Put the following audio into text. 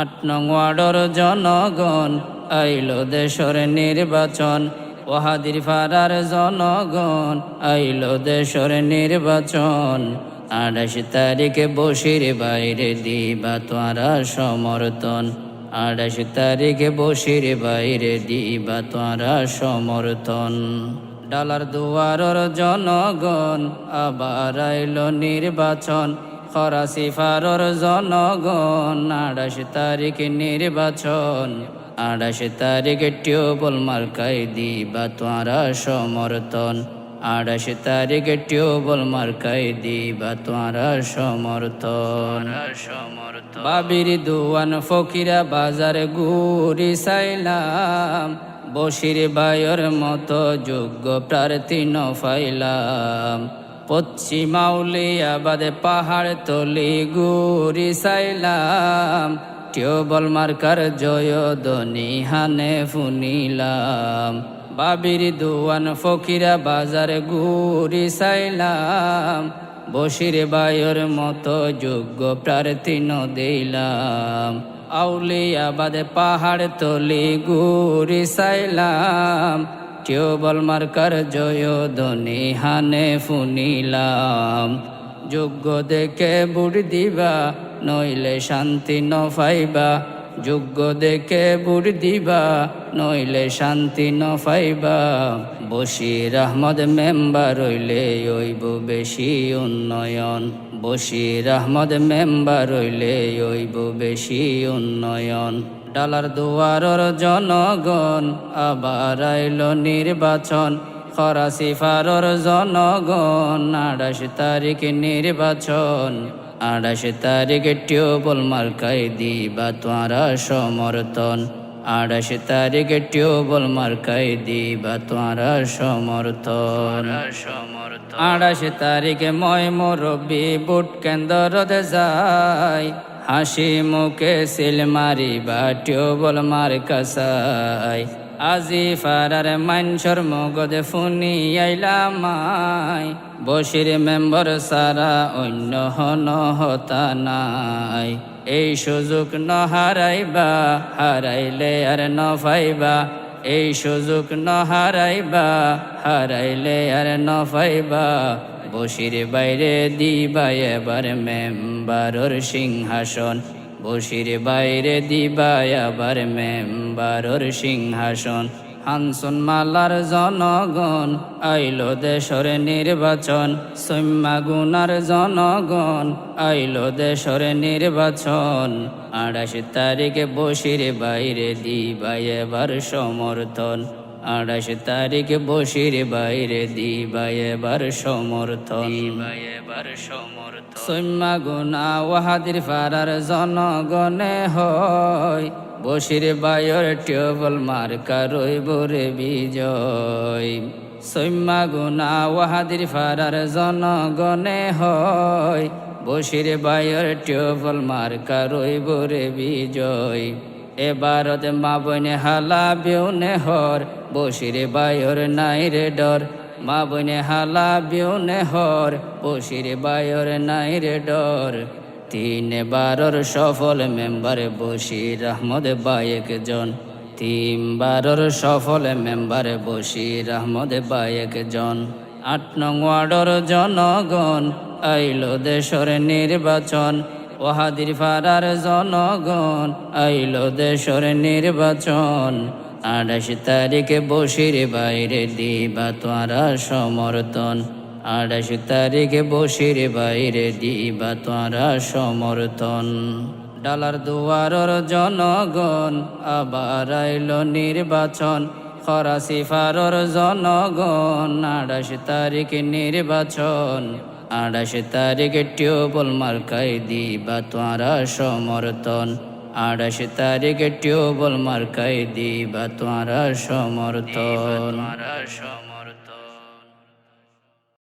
আট নং ওয়ার্ডর জনগণ, আইল দেশর নির্বাচন। ওহাদির ফারার জনগণ, আইল দেশর নির্বাচন। আঠাশ তারিখে বসির বাইরে দিবা তোরা সমর্থন। আঠাশ তারিখে বসির বাইরে দিবা তোরা সমর্থন। ডালার দুয়ারর জনগণ, আবার আইল নির্বাচন। খরাসি ফারর জনগণ, আঠাশ তারিখ নির্বাচন। আঠাশ তারিখে টিউবল মার্কাই দিবা তোরা সমর্থন। আঠাশ তারিখে টিউবল মার্কাই দিবা তোরা সমর্থন। সমর্থন বাবির দুয়ান ফকিরা বাজার গুরি সাইলাম বসির বায়র মতো যোগ্য প্রার্থী নফাইলাম। পশ্চিমাউলিয়াবাদে পাহাড় তলি গুরি সাইলাম টিউবল মার্কার জয় দনি হানে ফুনিলাম। বাবির দুয়ান ফকিরা বাজার গুরি সাইলাম বসির বায়র মতো যোগ্য প্রার্থী দিলাম আউলিয়াবাদে পাহাড় তলি গুরি সাইলাম টিউবল মার্কার জয় দনি হানে ফুনিলাম। যোগ্য দেখে বুড় দিবা নইলে শান্তি ন পাইবা যোগ্য দেখে বুড় দিবা, নইলে শান্তি ন পাইবা বশির আহমদ মেম্বার হইলে ওইব বেশি উন্নয়ন। বশির আহমদ মেম্বার হইলে ওইব বেশি উন্নয়ন। ডালার দুয়ারর জনগণ, আবার আইল নির্বাচন। খরাসি ফারর জনগণ, আঠাশ তারিখ নির্বাচন। আঠাশ তারিখ টিউবল মার্কাই দিবা তোরা সমর্থন। আঠাশ তারিখ টিউবল মার্কাই দিবা তোরা সমর্থন। সমর্থন আঠাশ তারিখে ময় মুরব্বী বুট কেন্দ্রতে যায় হাসি মুখে সিল মারিবা টিউবল মার কাসাই আজি ফারার মানসর মগদে ফুনি আইলামাই বসির মেম্বর সারা অন্য হন হতা নাই। এই সুযোগ ন হারাইবা, হারাইলে আর ন পাইবা এই সুযোগ ন হারাইবা, হারাইলে আর ন পাইবা বসির বাইরে দিবা এবার মেম্বারর সিংহাসন। বসির বাইরে দিবা আবার মেম্বারর সিংহাসন। হানসুন মালার জনগণ, আইল দেশর নির্বাচন। সৈম্যা গুনার জনগণ, আইল দেশর নির্বাচন। আঠাশ তারিখে বসির বাইরে দিবা এবার সমর্থন। আঠাশ তারিখে বসির বাইরে দিবা এবার সমর্থন। এবার সমর্থন। সৈম্যা গুনা ওয়াহাদির ফারার জনগণে হয়। বসির বায়র টিউবল মার্কা রইব রে বিজয়। সৈম্যা গুনা ওয়াহাদির ফারার জনগণে হয়। বসির বায়র টিউবল মার্কা রইব রে বিজয়। এবারত মা বনে হালা বিউনে হর, বসিরে বায়র নাই রে ডর। মা বনে হালা বিউনে হর, বসিরে বায়র নাই রে ডর। তিন বারর সফল মেম্বার বসির আহমদ বায়েক জন। তিন বারর সফল মেম্বার বসির আহমদ বায়েক জন। আট নং ওয়ার্ডর জনগণ, আইল দেশর নির্বাচন। ওহাদির ফারার জনগণ আইল দেশর নির্বাচন। আঠাশ তারিখে বসির বাইরে দিবা তোরা সমর্থন। আঠাশ তারিখে বসির বাইরে দিবা তোরা সমর্থন। ডালার দুয়ারর জনগণ আবার আইল নির্বাচন। খরাসি ফারর জনগণ আঠাশ তারিখ নির্বাচন। আঠাশ তারিখে টিউবল মার্কাই দিবা তোরা সমর্থন। আঠাশ তারিখে টিউবল মার্কাই দিবা তোরা সমর্থন।